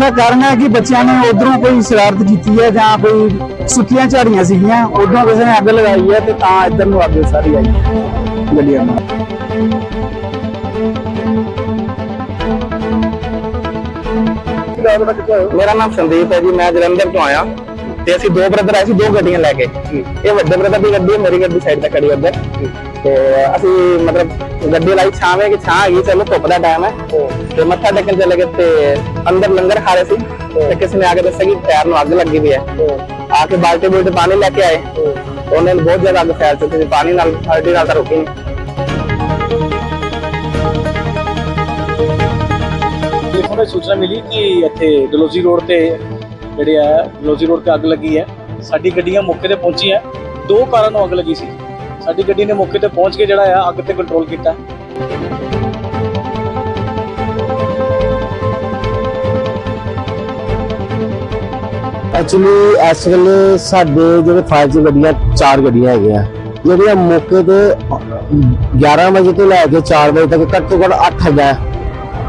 ਦਾ ਕਾਰਨ ਹੈ ਕਿ ਬੱਚਿਆਂ ਨੇ ਉਧਰੋਂ ਕੋਈ ਸ਼ਰਾਰਤ ਕੀਤੀ ਹੈ ਜਾਂ ਕੋਈ ਸੁੱਕੀਆਂ ਝਾੜੀਆਂ ਸੀਗੀਆਂ, ਉਧਰੋਂ ਕਿਸੇ ਨੇ ਅੱਗ ਲਗਾਈ ਹੈ ਤੇ ਤਾਂ ਇੱਧਰ ਨੂੰ ਅੱਗ ਸਾਰੀ ਆਈ ਗੱਡੀਆਂ ਨੂੰ ਮੇਰਾ ਨਾਮ ਸੰਦੀਪ ਹੈ ਜੀ, ਮੈਂ ਜਲੰਧਰ ਤੋਂ ਆਇਆ। ਤੇ ਅਸੀਂ ਦੋ ਬ੍ਰਦਰ ਆਏ ਸੀ, ਦੋ ਗੱਡੀਆਂ ਲੈ ਕੇ। ਇਹ ਵੱਡੇ ਬ੍ਰਦਰ ਦੀ ਗੱਡੀ ਹੈ, ਮੇਰੀ ਗੱਡੀ ਸਾਈਡ ਤੇ ਖੜੀ ਉੱਧਰ। ਤੇ ਅਸੀਂ ਮਤਲਬ ਗੱਡੀ ਲਾਈ ਛਾਵੇਂ ਕਿ ਛਾਂ ਹੈਗੀ ਚਲੋ ਧੁੱਪ ਦਾ ਟਾਈਮ ਹੈ। ਤੇ ਮੱਥਾ ਟੇਕਣ ਚਲੇ ਗਏ ਤੇ ਅੰਦਰ ਲੰਗਰ ਖਾ ਰਹੇ ਸੀ। ਤੇ ਕਿਸੇ ਨੇ ਆ ਕੇ ਦੱਸਿਆ ਕਿ ਟਾਇਰ ਨੂੰ ਅੱਗ ਲੱਗੀ ਹੋਈ ਹੈ। ਆ ਕੇ ਬਾਲਟੀ ਬੁਲਟੀ ਪਾਣੀ ਲੈ ਕੇ ਆਏ। ਉਹਨਾਂ ਨੇ ਬਹੁਤ ਜ਼ਿਆਦਾ ਅੱਗ ਫੈਲ ਚੁੱਕੀ ਸੀ, ਪਾਣੀ ਨਾਲ, ਹਲਦੀ ਨਾਲ ਤਾਂ ਰੁਕੀ ਨਹੀਂ। ਸੂਚਨਾ ਮਿਲੀ ਕਿ ਇੱਥੇ ਡਲੋਜੀ ਰੋਡ ਤੇ ਜਿਹੜੇ ਆ ਡਲੋਜੀ ਰੋਡ ਤੇ ਅੱਗ ਲੱਗੀ ਹੈ। ਸਾਡੀ ਗੱਡੀਆਂ ਮੌਕੇ ਤੇ ਪਹੁੰਚੀਆਂ। ਦੋ ਕਾਰਾਂ ਨੂੰ ਅੱਗ ਲੱਗੀ ਸੀ। ਸਾਡੀ ਗੱਡੀ ਨੇ ਮੌਕੇ ਤੇ ਪਹੁੰਚ ਕੇ ਜਿਹੜਾ ਆ, ਅੱਗ ਤੇ ਕੰਟਰੋਲ ਕੀਤਾ। ਐਕਚੁਅਲੀ ਇਸ ਵੇਲੇ ਸਾਡੇ ਜਿਹੜੇ ਫਾਇਰ ਚ ਗੱਡੀਆਂ ਚਾਰ ਗੱਡੀਆਂ ਹੈਗੀਆਂ। ਜਿਹੜੀਆਂ ਮੌਕੇ ਤੇ 11 ਵਜੇ ਤੋਂ ਲੈ ਕੇ 4 ਵਜੇ ਤੱਕ, ਘੱਟੋ ਘੱਟ 8 ਹੈਗਾ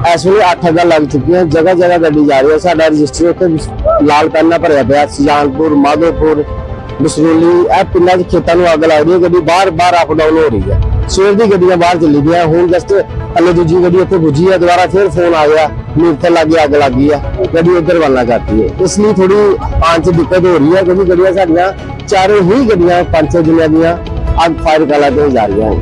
ਇਸ ਵੇਲੇ 8 ਹੈਗਾ ਲੱਗ ਚੁੱਕੀਆਂ, ਜਗ੍ਹਾ ਜਗ੍ਹਾ ਗੱਡੀ ਜਾ ਰਹੀ ਹੈ। ਸਾਡਾ ਰਜਿਸਟਰ ਉੱਤੇ ਲਾਲ ਪੈਨਾ ਭਰਿਆ ਪਿਆ, ਸੁਜਾਨਪੁਰ, ਮਾਧੋਪੁਰ ਬਸਰੋਲੀ ਇਹ ਪਿੰਡਾਂ 'ਚ ਖੇਤਾਂ ਨੂੰ ਅੱਗ ਲੱਗ ਰਹੀ ਹੈ। ਗੱਡੀ ਬਾਹਰ ਬਾਹਰ ਅਪ ਡਾਊਨ ਹੋ ਰਹੀ ਹੈ। ਸਵੇਰ ਦੀ ਗੱਡੀਆਂ ਬਾਹਰ ਚੱਲੀ ਗਈਆਂ, ਹੁਣ ਜਸਟ ਹਲੇ ਦੂਜੀ ਗੱਡੀ ਉੱਥੇ ਪੁੱਜੀ ਹੈ, ਦੁਬਾਰਾ ਫਿਰ ਫੋਨ ਆ ਗਿਆ ਵੀ ਲੱਗੀ ਅੱਗ ਲੱਗੀ ਆ ਗੱਡੀ ਉੱਧਰ ਵਾਲਾ ਕਰਤੀ ਹੈ। ਇਸ ਲਈ ਥੋੜੀ ਆਉਣ 'ਚ ਦਿੱਕਤ ਹੋ ਰਹੀ ਹੈ, ਕਿਉਂਕਿ ਗੱਡੀਆਂ ਸਾਡੀਆਂ ਚਾਰੇ ਹੀ ਗੱਡੀਆਂ ਪੰਜ ਛੇ ਜ਼ਿਲ੍ਹਿਆਂ ਦੀਆਂ ਅੱਗ ਫਾਇਰ ਕਲਾ ਤੇ ਜਾ ਰਹੀਆਂ ਹਨ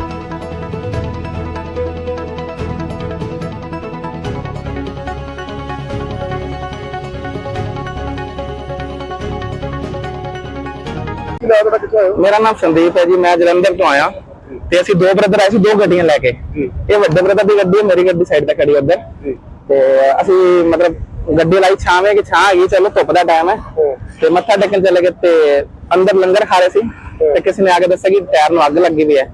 ਮੇਰਾ ਨਾਮ ਸੰਦੀਪ ਹੈ ਜੀ ਮੈਂ ਜਲੰਧਰ ਤੋਂ ਆਇਆ। ਤੇ ਅਸੀਂ ਦੋ ਬ੍ਰਦਰ ਆਏ ਸੀ ਦੋ ਗੱਡੀਆਂ ਲੈ ਕੇ। ਇਹ ਵੱਡੇ ਬ੍ਰਦਰ ਦੀ ਗੱਡੀ ਹੈ ਮੇਰੀ ਗੱਡੀ ਸਾਈਡ ਤੇ ਖੜੀ ਉੱਧਰ। ਤੇ ਅਸੀਂ ਮਤਲਬ ਗੱਡੀ ਲਾਈ ਛਾਵੇਂ ਕਿ ਛਾਂ ਹੈਗੀ ਚਲੋ ਧੁੱਪ ਦਾ ਟਾਈਮ ਹੈ। ਤੇ ਮੱਥਾ ਟੇਕਣ ਚਲੇ ਗਏ ਤੇ ਅੰਦਰ ਲੰਗਰ ਖਾ ਰਹੇ ਸੀ। ਤੇ ਕਿਸੇ ਨੇ ਆ ਕੇ ਦੱਸਿਆ ਕਿ ਟਾਇਰ ਨੂੰ ਅੱਗ ਲੱਗੀ ਹੋਈ ਹੈ।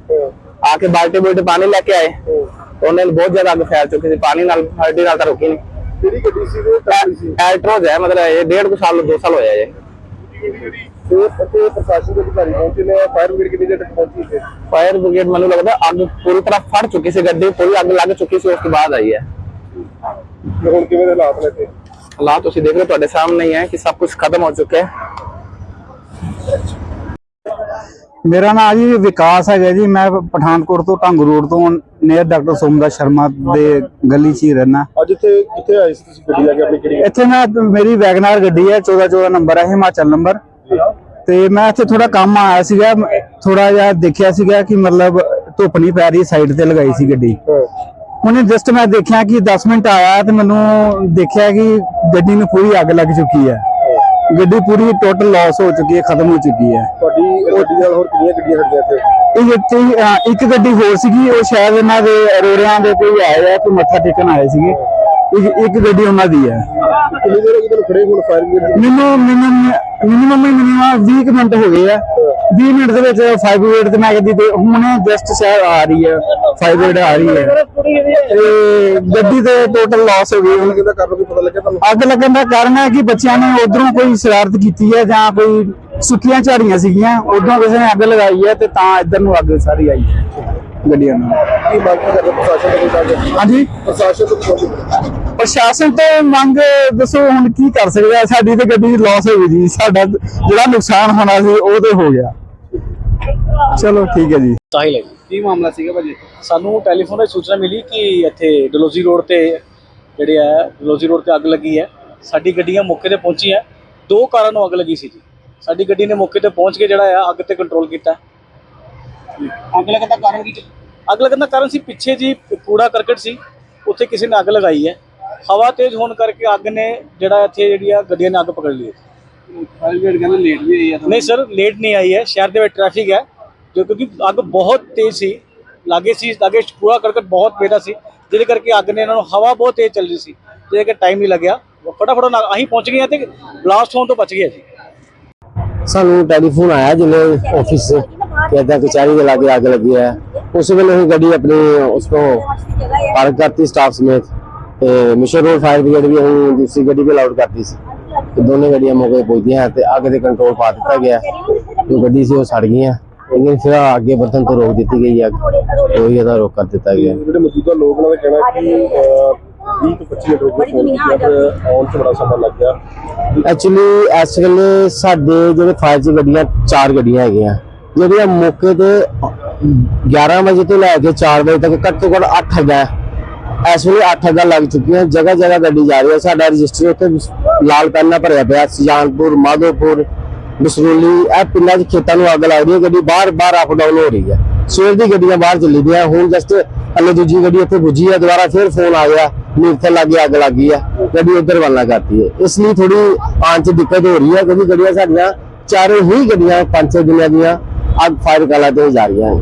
ਆ ਕੇ ਬਾਲਟੀ ਬੁਲਟੀ ਪਾਣੀ ਲੈ ਕੇ ਆਏ। ਉਹਨਾਂ ਨੇ ਬਹੁਤ ਜ਼ਿਆਦਾ ਅੱਗ ਫੈਲ ਚੁੱਕੀ ਸੀ ਪਾਣੀ ਨਾਲ ਹਲਦੀ ਨਾਲ ਤਾਂ ਰੁਕੀ ਨਹੀਂ। ਕਿਹੜੀ ਗੱਡੀ ਸੀ ਉਹ ਕਾਹਦੀ ਸੀ? ਐਲਟਰੋਜ਼ ਹੈ ਮਤਲਬ ਇਹ ਡੇਢ ਕੁ ਸਾਲ ਦੋ ਸਾਲ ਹੋਇਆ ਜੇ ਤੇ ਅਤੇ ਪ੍ਰਸ਼ਾਸਨ ਦੇ ਅਧਿਕਾਰੀ ਪਹੁੰਚੇ ਨੇ ਫਾਇਰ ਬ੍ਰਿਗੇਡ ਕਿੰਨੀ ਦੇਰ ਤੱਕ ਪਹੁੰਚੀ ਸੀ ਫਾਇਰ ਬ੍ਰਿਗੇਡ ਮੈਨੂੰ ਲੱਗਦਾ ਅੱਗ ਪੂਰੀ ਤਰ੍ਹਾਂ ਫੜ ਚੁੱਕੀ ਸੀ ਗੱਡੀ ਪੂਰੀ ਅੱਗ ਲੱਗ ਚੁੱਕੀ ਸੀ ਉਸ ਤੋਂ ਬਾਅਦ ਆਈ ਹੈ ਤੇ ਹੁਣ ਕਿਵੇਂ ਦੇ ਹਾਲਾਤ ਨੇ ਤੇ ਹਾਲਾਤ ਤੁਸੀਂ ਦੇਖ ਰਹੇ ਹੋ ਤੁਹਾਡੇ ਸਾਹਮਣੇ ਹੀ ਹੈ ਕਿ ਸਭ ਕੁਝ ਖਤਮ ਹੋ ਚੁੱਕਾ ਹੈ ਮੇਰਾ ਨਾਮ ਜੀ ਵਿਕਾਸ ਹੈਗਾ ਜੀ ਮੈਂ ਪਠਾਨਕੋਟ ਤੋਂ ਢੰਗ ਰੋਡ ਤੋਂ ਨੇਰ ਡਾਕਟਰ ਸੋਮਦਾ ਸ਼ਰਮਾ ਦੇ ਗਲੀ 'ਚ ਹੀ ਰਹਿਣਾ ਅੱਜ ਇੱਥੇ ਕਿੱਥੇ ਆਏ ਸੀ ਤੁਸੀਂ ਗੱਡੀ ਲੈ ਕੇ ਆਪਣੀ ਕਿਹੜੀ ਇੱਥੇ ਮੈਂ ਮੇਰੀ ਵੈਗਨਾਰ ਗੱਡੀ ਹੈ 14 14 ਨੰਬਰ ਹੈ ਹਿਮਾਚਲ ਨੰਬਰ ਤੇ ਮੈਂ ਇੱਥੇ ਥੋੜਾ ਕੰਮ ਆਇਆ ਸੀਗਾ ਥੋੜਾ ਜਿਹਾ ਦੇਖਿਆ ਸੀਗਾ ਕਿ ਮਤਲਬ ਧੁੱਪ ਨਹੀਂ ਪੈ ਰਹੀ ਸਾਈਡ ਤੇ ਲਗਾਈ ਸੀ ਗੱਡੀ। ਉਹਨੇ ਜਸਟ ਮੈਂ ਦੇਖਿਆ ਕਿ 10 ਮਿੰਟ ਆਇਆ ਤੇ ਮੈਨੂੰ ਦੇਖਿਆ ਕਿ ਗੱਡੀ ਨੂੰ ਪੂਰੀ ਅੱਗ ਲੱਗ ਚੁੱਕੀ ਹੈ। ਗੱਡੀ ਪੂਰੀ ਟੋਟਲ ਲਾਸ ਹੋ ਚੁੱਕੀ ਹੈ ਖਤਮ ਹੋ ਚੁੱਕੀ ਹੈ। ਤੁਹਾਡੀ ਗੱਡੀ ਨਾਲ ਹੋਰ ਕਿੰਨੀਆਂ ਗੱਡੀਆਂ ਖੜੀਆਂ ਇੱਥੇ? ਇਹ ਇੱਥੇ ਇੱਕ ਗੱਡੀ ਹੋਰ ਸੀਗੀ ਉਹ ਸ਼ਾਇਦ ਇਹਨਾਂ ਦੇ ਰੋੜਿਆਂ ਦੇ ਕੋਈ ਆਏ ਆ ਮੱਥਾ ਟੇਕਣ ਆਏ ਸੀਗੇ। ਇੱਕ ਇੱਕ ਗੱਡੀ ਉਹਨਾਂ ਦੀ ਹੈ। ਬ੍ਰਿਗੇਡ ਮੈਨੂੰ ਮਿਨੀਮਮ ਮਿਨੀਮਮ ਮਿਨੀਮਮ 20 ਕੁ ਮਿੰਟ ਹੋ ਗਏ ਆ। 20 ਮਿੰਟ ਦੇ ਵਿੱਚ 5 ਮਿੰਟ ਤੇ ਮੈਂ ਕਹਿੰਦੀ ਤੇ ਹੁਣੇ ਜਸਟ ਸ਼ਾਇਦ ਆ ਰਹੀ ਹੈ 5 ਮਿੰਟ ਆ ਰਹੀ ਹੈ ਤੇ ਗੱਡੀ ਤੇ ਟੋਟਲ ਲਾਸ ਹੋ ਗਈ। ਹੁਣ ਕਿਹਦਾ ਕਾਰਨ ਕੋਈ ਪਤਾ ਲੱਗਿਆ ਤੁਹਾਨੂੰ? ਅੱਗ ਲੱਗਣ ਦਾ ਕਾਰਨ ਹੈ ਕਿ ਬੱਚਿਆਂ ਨੇ ਉਧਰੋਂ ਕੋਈ ਸ਼ਰਾਰਤ ਕੀਤੀ ਹੈ ਜਾਂ ਕੋਈ ਸੁੱਕੀਆਂ ਝਾੜੀਆਂ ਸੀਗੀਆਂ ਉਧਰੋਂ ਕਿਸੇ ਨੇ ਅੱਗ ਲਗਾਈ ਹੈ ਤੇ ਤਾਂ ਇੱਧਰ ਨੂੰ ਅੱਗ ਸਾਰੀ ਆਈ ਹੈ ਗੱਡੀਆਂ ਨੂੰ। ਕੀ ਮੰਗ ਕਰਦੇ ਪ੍ਰਸ਼ਾਸਨ ਤੋਂ? ਹਾਂਜੀ? ਪ੍ਰਸ਼ਾਸਨ ਤੋਂ ਪ੍ਰਸ਼ਾਸਨ ਤੋਂ ਮੰਗ ਦੱਸੋ ਹੁਣ ਕੀ ਕਰ ਸਕਦੇ ਆ? ਸਾਡੀ ਤੇ ਗੱਡੀ ਲਾਸ ਹੋ ਗਈ ਜੀ। ਸਾਡਾ ਜਿਹੜਾ ਨੁਕਸਾਨ ਹੋਣਾ ਸੀ ਉਹ ਤੇ ਹੋ ਗਿਆ। ਚਲੋ ਠੀਕ ਹੈ ਜੀ। ਸਾਹਿਲ ਹੈ ਜੀ। ਕੀ ਮਾਮਲਾ ਸੀਗਾ ਭਾਜੀ? ਸਾਨੂੰ ਟੈਲੀਫੋਨ ਤੇ ਸੂਚਨਾ ਮਿਲੀ ਕਿ ਇੱਥੇ ਡਲੋਜੀ ਰੋਡ ਤੇ ਜਿਹੜੇ ਆ ਡਲੋਜੀ ਰੋਡ ਤੇ ਅੱਗ ਲੱਗੀ ਹੈ। ਸਾਡੀ ਗੱਡੀਆਂ ਮੌਕੇ ਤੇ ਪਹੁੰਚੀਆਂ। ਦੋ ਕਾਰਾਂ ਨੂੰ ਅੱਗ ਲੱਗੀ ਸੀ ਜੀ। ਸਾਡੀ ਗੱਡੀ ਨੇ ਮੌਕੇ ਤੇ ਪਹੁੰਚ ਕੇ ਜਿਹੜਾ ਆ ਅੱਗ ਤੇ ਕੰਟਰੋਲ ਕੀਤਾ। ਅੱਗ ਲੱਗਣ ਦਾ ਕਾਰਨ ਕੀ ਅੱਗ ਲੱਗਣ ਦਾ ਕਾਰਨ ਸੀ ਪਿੱਛੇ ਜੀ ਕੂੜਾ ਕਰਕਟ ਸੀ। ਉੱਥੇ ਕਿਸੇ ਨੇ ਅੱਗ ਲਗਾਈ ਹੈ। ਹਵਾ ਤੇਜ਼ ਹੋਣ ਕਰਕੇ ਅੱਗ ਨੇ ਜਿਹੜਾ ਇੱਥੇ ਜਿਹੜੀਆਂ ਗੱਡੀਆਂ ਨੇ ਅੱਗ ਪਕੜ ਲਈ ਹੈ। ਫਾਇਰ ਬ੍ਰਿਗੇਡ ਕਹਿੰਦੇ ਲੇਟ ਵੀ ਹੋਈ ਆ ਨਹੀਂ ਸਰ ਲੇਟ ਨਹੀਂ ਆਈ ਹੈ ਸ਼ਹਿਰ ਦੇ ਵਿੱਚ ਟ੍ਰੈਫਿਕ ਹੈ ਜੋ ਕਿਉਂਕਿ ਅੱਗ ਬਹੁਤ ਤੇਜ਼ ਸੀ ਲਾਗੇ ਸੀ ਲਾਗੇ ਕੂੜਾ ਕਰਕਟ ਬਹੁਤ ਪੇਦਾ ਸੀ ਜਿਹਦੇ ਕਰਕੇ ਅੱਗ ਨੇ ਇਹਨਾਂ ਨੂੰ ਹਵਾ ਬਹੁਤ ਤੇਜ਼ ਚੱਲ ਰਹੀ ਸੀ ਜਿਹਦੇ ਕਰਕੇ ਟਾਈਮ ਨਹੀਂ ਲੱਗਿਆ ਫਟਾਫਟ ਉਹਨਾਂ- ਅਸੀਂ ਪਹੁੰਚ ਗਏ ਹਾਂ ਤੇ ਬਲਾਸਟ ਹੋਣ ਤੋਂ ਬਚ ਗਏ ਜੀ ਸਾਨੂੰ ਟੈਲੀਫੋਨ ਆਇਆ ਜਿਲੇ ਆਫਿਸ से कहता कचहरी के लागे आग लगी है उस वेले ही गाड़ी अपनी उसको पार्क करती स्टाफ समेत ਤੇ ਮਿਸ਼ਨ ਰੋਡ ਫਾਇਰ ਬ੍ਰਿਗੇਡ ਵੀ ਅਸੀਂ ਦੂਸਰੀ ਗੱਡੀ ਵੀ ਅਲਾਉਡ ਕਰਤੀ ਸੀ ਤੇ ਦੋਨੇ ਗੱਡੀਆਂ ਮੌਕੇ ਤੇ ਪਹੁੰਚੀਆਂ ਤੇ ਅੱਗ ਦੇ ਕੰਟਰੋਲ ਪਾ ਦਿੱਤਾ ਗਿਆ ਜੋ ਗੱਡੀ ਸੀ ਉਹ ਸੜ ਗਈਆਂ लेकिन फिर आगे बर्तन तो रोक दी गई है तो ही ਇਹਦਾ ਰੋਕ ਕਰ ਦਿੱਤਾ ਗਿਆ ਜਿਹੜੇ ਮੌਜੂਦਾ ਲੋਕ ਉਹਨਾਂ ਦਾ ਕਹਿਣਾ ਹੈ ਕਿ ਅਹ, 20 ਤੋਂ 25 ਮਿੰਟ ਹੋ ਗਏ ਫੋਨ ਕੀਤਾ ਤੇ ਆਉਣ ਚ ਬੜਾ ਸਮਾਂ ਲੱਗ ਗਿਆ ਐਕਚੁਅਲੀ ਇਸ ਵੇਲੇ ਸਾਡੇ ਜਿਹੜੇ ਫਾਇਰ ਚ ਗੱਡੀਆਂ ਚਾਰ ਗੱਡੀਆਂ ਹੈਗੀਆਂ ਜਿਹੜੀਆਂ ਮੌਕੇ ਤੇ 11 ਵਜੇ ਤੋਂ ਲੈ ਕੇ 4 ਵਜੇ ਤੱਕ ਘੱਟ ਤੋਂ ਘੱਟ 8 ਹੈਗਾ ਹੈ। ਇਸ ਵੇਲੇ 8 ਹੈਗਾ ਲੱਗ ਚੁੱਕੀਆਂ, ਜਗ੍ਹਾ ਜਗ੍ਹਾ ਗੱਡੀ ਜਾ ਰਹੀ ਹੈ। ਸਾਡਾ ਰਜਿਸਟਰ ਉੱਤੇ ਲਾਲ ਪੈਨਾ ਭਰਿਆ ਪਿਆ, ਸੁਜਾਨਪੁਰ, ਮਾਧੋਪੁਰ, ਬਸਰੋਲੀ, ਇਹ ਪਿੰਡਾਂ 'ਚ ਖੇਤਾਂ ਨੂੰ ਅੱਗ ਲੱਗ ਰਹੀ ਹੈ। ਗੱਡੀ ਬਾਹਰ ਬਾਹਰ ਅਪ ਡਾਊਨ ਹੋ ਰਹੀ ਹੈ। ਸਵੇਰ ਦੀ ਗੱਡੀਆਂ ਬਾਹਰ ਚੱਲੀ ਦੀਆਂ ਹੁਣ ਜਸਟ ਹਲੇ ਦੂਜੀ ਗੱਡੀ ਇੱਥੇ ਪੁੱਜੀ ਹੈ, ਦੁਬਾਰਾ ਫਿਰ ਫੋਨ ਆ ਗਿਆ ਨੀਰਥਲ ਲੱਗੇ ਅੱਗ ਲੱਗੀ ਹੈ, ਗੱਡੀ ਉਧਰ ਵੱਲ ਕਰਤੀ ਹੈ। ਇਸ ਲਈ ਥੋੜੀ ਆਉਣ 'ਚ ਦਿੱਕਤ ਹੋ ਰਹੀ ਹੈ, ਕਿਉਂਕਿ ਗੱਡੀਆਂ ਸਾਡੀਆਂ ਚਾਰੇ ਹੀ ਗੱਡੀਆਂ ਪੰਜ ਛੇ ਦਿਨਾਂ ਦੀਆਂ ਅੱਗ ਫਾਇਰ ਕਲਾ ਤੇ ਜਾ ਰਹੀਆਂ ਹਨ